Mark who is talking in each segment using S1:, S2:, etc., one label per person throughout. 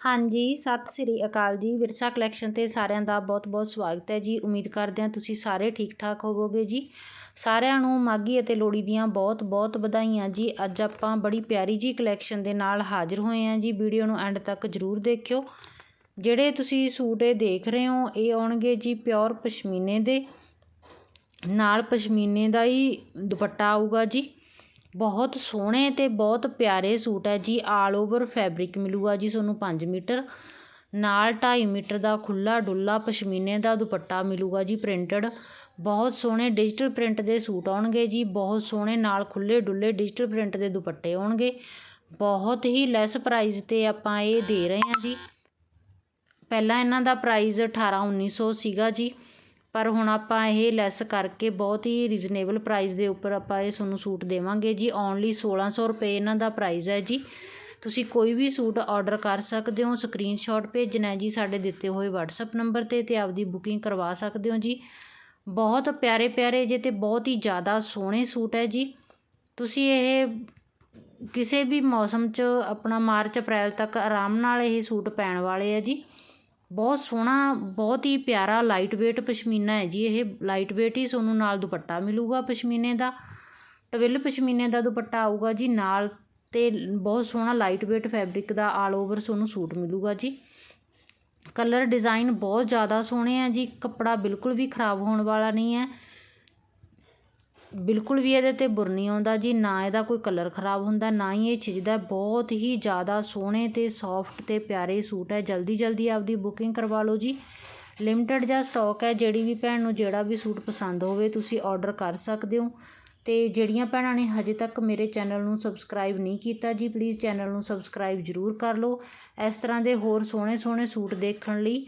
S1: ਹਾਂਜੀ, ਸਤਿ ਸ੍ਰੀ ਅਕਾਲ ਜੀ। ਵਿਰਸਾ ਕਲੈਕਸ਼ਨ ਤੇ ਸਾਰਿਆਂ ਦਾ ਬਹੁਤ-ਬਹੁਤ ਸਵਾਗਤ ਹੈ ਜੀ। ਉਮੀਦ ਕਰਦੇ ਹਾਂ ਤੁਸੀਂ ਸਾਰੇ ਠੀਕ ਠਾਕ ਹੋਵੋਗੇ ਜੀ। ਸਾਰਿਆਂ ਨੂੰ ਮਾਗੀ ਅਤੇ ਲੋਹੜੀ ਦੀਆਂ ਬਹੁਤ-ਬਹੁਤ ਵਧਾਈਆਂ ਜੀ। ਅੱਜ ਆਪਾਂ ਬੜੀ ਪਿਆਰੀ ਜੀ ਕਲੈਕਸ਼ਨ ਦੇ ਨਾਲ ਹਾਜ਼ਰ ਹੋਏ ਹਾਂ ਜੀ। ਵੀਡੀਓ ਨੂੰ ਐਂਡ ਤੱਕ ਜ਼ਰੂਰ ਦੇਖਿਓ। ਜਿਹੜੇ ਤੁਸੀਂ ਸੂਟ ਇਹ ਦੇਖ ਰਹੇ ਹੋ, ਇਹ ਆਉਣਗੇ ਜੀ ਪਿਓਰ ਪਸ਼ਮੀਨੇ ਦੇ। ਨਾਲ ਪਸ਼ਮੀਨੇ ਦਾ ਹੀ ਦੁਪੱਟਾ ਆਊਗਾ ਜੀ। ਬਹੁਤ ਸੋਹਣੇ ਅਤੇ ਬਹੁਤ ਪਿਆਰੇ ਸੂਟ ਹੈ ਜੀ ਆਲ ਓਵਰ ਫੈਬਰਿਕ ਮਿਲੂਗਾ ਜੀ ਤੁਹਾਨੂੰ ਪੰਜ ਮੀਟਰ। ਨਾਲ ਢਾਈ ਮੀਟਰ ਦਾ ਖੁੱਲ੍ਹਾ ਡੁੱਲਾ ਪਸ਼ਮੀਨੇ ਦਾ ਦੁਪੱਟਾ ਮਿਲੂਗਾ ਜੀ ਪ੍ਰਿੰਟਡ ਬਹੁਤ ਸੋਹਣੇ ਡਿਜੀਟਲ ਪ੍ਰਿੰਟ ਦੇ ਸੂਟ ਆਉਣਗੇ ਜੀ, ਬਹੁਤ ਸੋਹਣੇ ਨਾਲ ਖੁੱਲ੍ਹੇ ਡੁੱਲੇ ਡਿਜੀਟਲ ਪ੍ਰਿੰਟ ਦੇ ਦੁਪੱਟੇ ਆਉਣਗੇ। ਬਹੁਤ ਹੀ ਲੈਸ ਪ੍ਰਾਈਜ਼ ਤੇ ਆਪਾਂ ਇਹ ਦੇ ਰਹੇ ਹਾਂ ਜੀ। ਪਹਿਲਾਂ ਇਹਨਾਂ ਦਾ ਪ੍ਰਾਈਸ 18 1900 ਸੀਗਾ ਜੀ। ਪਰ ਹੁਣ ਆਪਾਂ ਇਹ ਲੈਸ ਕਰਕੇ ਬਹੁਤ ਹੀ ਰੀਜ਼ਨੇਬਲ ਪ੍ਰਾਈਜ਼ ਦੇ ਉੱਪਰ ਆਪਾਂ ਇਹ ਤੁਹਾਨੂੰ ਸੂਟ ਦੇਵਾਂਗੇ ਜੀ। ਓਨਲੀ 1600 ਰੁਪਏ ਇਹਨਾਂ ਦਾ ਪ੍ਰਾਈਜ਼ ਹੈ ਜੀ। ਤੁਸੀਂ ਕੋਈ ਵੀ ਸੂਟ ਆਰਡਰ ਕਰ ਸਕਦੇ ਹੋ ਸਕਰੀਨਸ਼ਾਟ ਭੇਜਣਾ ਜੀ ਸਾਡੇ ਦਿੱਤੇ ਹੋਏ WhatsApp ਨੰਬਰ ਤੇ ਤੇ ਆਪਦੀ ਬੁਕਿੰਗ ਕਰਵਾ ਸਕਦੇ ਹੋ ਜੀ। ਬਹੁਤ ਪਿਆਰੇ ਪਿਆਰੇ ਜੇ ਤੇ ਬਹੁਤ ਹੀ ਜ਼ਿਆਦਾ ਸੋਹਣੇ ਸੂਟ ਹੈ ਜੀ। ਤੁਸੀਂ ਇਹ ਕਿਸੇ ਵੀ ਮੌਸਮ 'ਚ ਆਪਣਾ ਮਾਰਚ ਅਪ੍ਰੈਲ ਤੱਕ ਆਰਾਮ ਨਾਲ ਇਹ ਸੂਟ ਪੈਣ ਵਾਲੇ ਆ ਜੀ। ਬਹੁਤ ਸੋਹਣਾ, ਬਹੁਤ ਹੀ ਪਿਆਰਾ ਲਾਈਟ weight ਪਸ਼ਮੀਨਾ ਹੈ ਜੀ ਇਹ। ਲਾਈਟ weight ਹੀ ਤੁਹਾਨੂੰ ਨਾਲ ਦੁਪੱਟਾ ਮਿਲੂਗਾ ਪਸ਼ਮੀਨੇ ਦਾ। ਟਵਿਲ ਪਸ਼ਮੀਨੇ ਦਾ ਦੁਪੱਟਾ ਆਊਗਾ ਜੀ, ਨਾਲ ਤੇ ਬਹੁਤ ਸੋਹਣਾ ਲਾਈਟ weight ਫੈਬਰਿਕ ਦਾ ਆਲ ਓਵਰ ਤੁਹਾਨੂੰ ਸੂਟ ਮਿਲੂਗਾ ਜੀ। ਕਲਰ ਡਿਜ਼ਾਈਨ ਬਹੁਤ ਜ਼ਿਆਦਾ ਸੋਹਣੇ ਆ ਜੀ, ਕੱਪੜਾ ਬਿਲਕੁਲ ਵੀ ਖਰਾਬ ਹੋਣ ਵਾਲਾ ਨਹੀਂ ਹੈ। ਬਿਲਕੁਲ ਵੀ ਇਹਦੇ ਤੇ ਬੁਰ ਨਹੀਂ ਆਉਂਦਾ ਜੀ, ਨਾ ਇਹਦਾ ਕੋਈ ਕਲਰ ਖਰਾਬ ਹੁੰਦਾ, ਨਾ ਹੀ ਇਹ ਛਿਜਦਾ ਬਹੁਤ ਹੀ ਜ਼ਿਆਦਾ ਸੋਹਣੇ ਅਤੇ ਸੋਫਟ ਅਤੇ ਪਿਆਰੇ ਸੂਟ ਹੈ। ਜਲਦੀ ਜਲਦੀ ਆਪਦੀ ਬੁਕਿੰਗ ਕਰਵਾ ਲਓ ਜੀ। ਲਿਮਟਿਡ ਜਾਂ ਸਟਾਕ ਹੈ, ਜਿਹੜੀ ਵੀ ਭੈਣ ਨੂੰ ਜਿਹੜਾ ਵੀ ਸੂਟ ਪਸੰਦ ਹੋਵੇ, ਤੁਸੀਂ ਆਰਡਰ ਕਰ ਸਕਦੇ ਹੋ। ਅਤੇ ਜਿਹੜੀਆਂ ਭੈਣਾਂ ਨੇ ਹਜੇ ਤੱਕ ਮੇਰੇ ਚੈਨਲ ਨੂੰ ਸਬਸਕ੍ਰਾਈਬ ਨਹੀਂ ਕੀਤਾ ਜੀ ਪਲੀਜ਼ ਚੈਨਲ ਨੂੰ ਸਬਸਕ੍ਰਾਈਬ ਜ਼ਰੂਰ ਕਰ ਲਓ। ਇਸ ਤਰ੍ਹਾਂ ਦੇ ਹੋਰ ਸੋਹਣੇ ਸੋਹਣੇ ਸੂਟ ਦੇਖਣ ਲਈ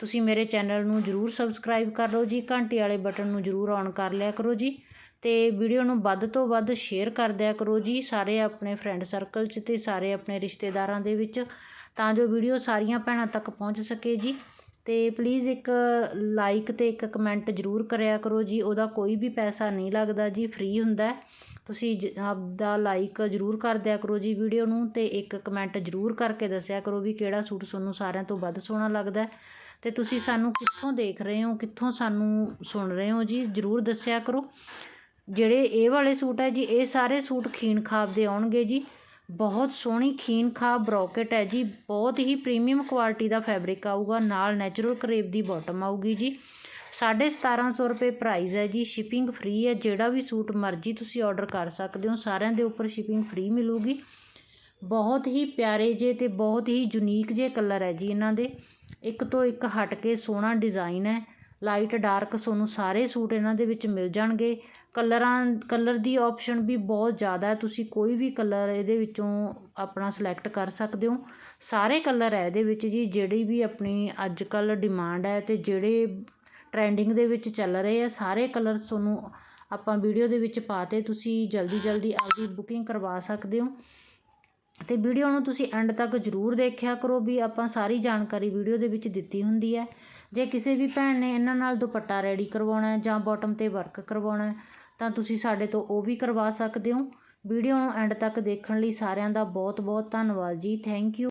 S1: ਤੁਸੀਂ ਮੇਰੇ ਚੈਨਲ ਨੂੰ ਜ਼ਰੂਰ ਸਬਸਕ੍ਰਾਈਬ ਕਰ ਲਓ ਜੀ, ਘੰਟੀ ਵਾਲੇ ਬਟਨ ਨੂੰ ਜ਼ਰੂਰ ਔਨ ਕਰ ਲਿਆ ਕਰੋ ਜੀ ਅਤੇ ਵੀਡੀਓ ਨੂੰ ਵੱਧ ਤੋਂ ਵੱਧ ਸ਼ੇਅਰ ਕਰ ਦਿਆ ਕਰੋ ਜੀ ਸਾਰੇ ਆਪਣੇ ਫਰੈਂਡ ਸਰਕਲ 'ਚ ਅਤੇ ਸਾਰੇ ਆਪਣੇ ਰਿਸ਼ਤੇਦਾਰਾਂ ਦੇ ਵਿੱਚ ਤਾਂ ਜੋ ਵੀਡੀਓ ਸਾਰੀਆਂ ਭੈਣਾਂ ਤੱਕ ਪਹੁੰਚ ਸਕੇ ਜੀ ਅਤੇ ਪਲੀਜ਼ ਇੱਕ ਲਾਈਕ ਅਤੇ ਇੱਕ ਕਮੈਂਟ ਜ਼ਰੂਰ ਕਰਿਆ ਕਰੋ ਜੀ, ਉਹਦਾ ਕੋਈ ਵੀ ਪੈਸਾ ਨਹੀਂ ਲੱਗਦਾ ਜੀ ਫ੍ਰੀ ਹੁੰਦਾ ਤੁਸੀਂ ਆਪਦਾ ਲਾਈਕ ਜ਼ਰੂਰ ਕਰ ਦਿਆ ਕਰੋ ਜੀ ਵੀਡੀਓ ਨੂੰ ਅਤੇ ਇੱਕ ਕਮੈਂਟ ਜ਼ਰੂਰ ਕਰਕੇ ਦੱਸਿਆ ਕਰੋ ਵੀ ਕਿਹੜਾ ਸੂਟ ਤੁਹਾਨੂੰ ਸਾਰਿਆਂ ਤੋਂ ਵੱਧ ਸੋਹਣਾ ਲੱਗਦਾ ਅਤੇ ਤੁਸੀਂ ਸਾਨੂੰ ਕਿੱਥੋਂ ਦੇਖ ਰਹੇ ਹੋ, ਕਿੱਥੋਂ ਸਾਨੂੰ ਸੁਣ ਰਹੇ ਹੋ ਜੀ? ਜ਼ਰੂਰ ਦੱਸਿਆ ਕਰੋ। ਜਿਹੜੇ ਇਹ ਵਾਲੇ ਸੂਟ ਹੈ ਜੀ, ਇਹ ਸਾਰੇ ਸੂਟ ਖੀਨ ਖਾਬ ਦੇ ਆਉਣਗੇ ਜੀ। ਬਹੁਤ ਸੋਹਣੀ ਖੀਨ ਖਾਬ ਬਰੋਕਟ ਹੈ ਜੀ। ਬਹੁਤ ਹੀ ਪ੍ਰੀਮੀਅਮ ਕੁਆਲਿਟੀ ਦਾ ਫੈਬਰਿਕ ਆਊਗਾ। ਨਾਲ ਨੈਚੁਰਲ ਕਰੇਪ ਦੀ ਬਾਟਮ ਆਊਗੀ ਜੀ। 1750 ਰੁਪਏ ਪ੍ਰਾਈਸ ਹੈ ਜੀ। ਸ਼ਿਪਿੰਗ ਫ੍ਰੀ ਹੈ। ਜਿਹੜਾ ਵੀ ਸੂਟ ਮਰਜ਼ੀ ਤੁਸੀਂ ਆਰਡਰ ਕਰ ਸਕਦੇ ਹੋ। ਸਾਰਿਆਂ ਦੇ ਉੱਪਰ ਸ਼ਿਪਿੰਗ ਫ੍ਰੀ ਮਿਲੂਗੀ। ਬਹੁਤ ਹੀ ਪਿਆਰੇ ਜੇ ਤੇ ਬਹੁਤ ਹੀ ਯੂਨੀਕ ਜੇ ਕਲਰ ਹੈ ਜੀ ਇਹਨਾਂ ਦੇ। ਇੱਕ ਤੋਂ ਇੱਕ ਹਟ ਕੇ ਸੋਹਣਾ ਡਿਜ਼ਾਇਨ ਹੈ। ਲਾਈਟ ਡਾਰਕ ਤੁਹਾਨੂੰ ਸਾਰੇ ਸੂਟ ਇਹਨਾਂ ਦੇ ਵਿੱਚ ਮਿਲ ਜਾਣਗੇ। ਕਲਰਾਂ, ਕਲਰ ਦੀ ਆਪਸ਼ਨ ਵੀ ਬਹੁਤ ਜ਼ਿਆਦਾ ਤੁਸੀਂ ਕੋਈ ਵੀ ਕਲਰ ਇਹਦੇ ਵਿੱਚੋਂ ਆਪਣਾ ਸਿਲੈਕਟ ਕਰ ਸਕਦੇ ਹੋ। ਸਾਰੇ ਕਲਰ ਹੈ ਇਹਦੇ ਵਿੱਚ ਜੀ, ਜਿਹੜੀ ਵੀ ਆਪਣੀ ਅੱਜ ਕੱਲ੍ਹ ਡਿਮਾਂਡ ਹੈ ਅਤੇ ਜਿਹੜੇ ਟਰੈਂਡਿੰਗ ਦੇ ਵਿੱਚ ਚੱਲ ਰਹੇ ਆ, ਸਾਰੇ ਕਲਰ ਤੁਹਾਨੂੰ ਆਪਾਂ ਵੀਡੀਓ ਦੇ ਵਿੱਚ ਪਾਤੇ ਤੁਸੀਂ ਜਲਦੀ ਜਲਦੀ ਆਪਦੀ ਬੁਕਿੰਗ ਕਰਵਾ ਸਕਦੇ ਹੋ। ਅਤੇ ਵੀਡੀਓ ਨੂੰ ਤੁਸੀਂ ਐਂਡ ਤੱਕ ਜ਼ਰੂਰ ਦੇਖਿਆ ਕਰੋ ਵੀ ਆਪਾਂ ਸਾਰੀ ਜਾਣਕਾਰੀ ਵੀਡੀਓ ਦੇ ਵਿੱਚ ਦਿੱਤੀ ਹੁੰਦੀ ਹੈ। ਜੇ ਕਿਸੇ ਵੀ ਭੈਣ ਨੇ ਇਹਨਾਂ ਨਾਲ ਦੁਪੱਟਾ ਰੈਡੀ ਕਰਵਾਉਣਾ ਜਾਂ ਬੋਟਮ ਤੇ ਵਰਕ ਕਰਵਾਉਣਾ ਤਾਂ ਤੁਸੀਂ ਸਾਡੇ ਤੋਂ ਉਹ ਵੀ ਕਰਵਾ ਸਕਦੇ ਹੋ। ਵੀਡੀਓ ਨੂੰ ਐਂਡ ਤੱਕ ਦੇਖਣ ਲਈ ਸਾਰਿਆਂ ਦਾ ਬਹੁਤ ਬਹੁਤ ਧੰਨਵਾਦ ਜੀ। Thank you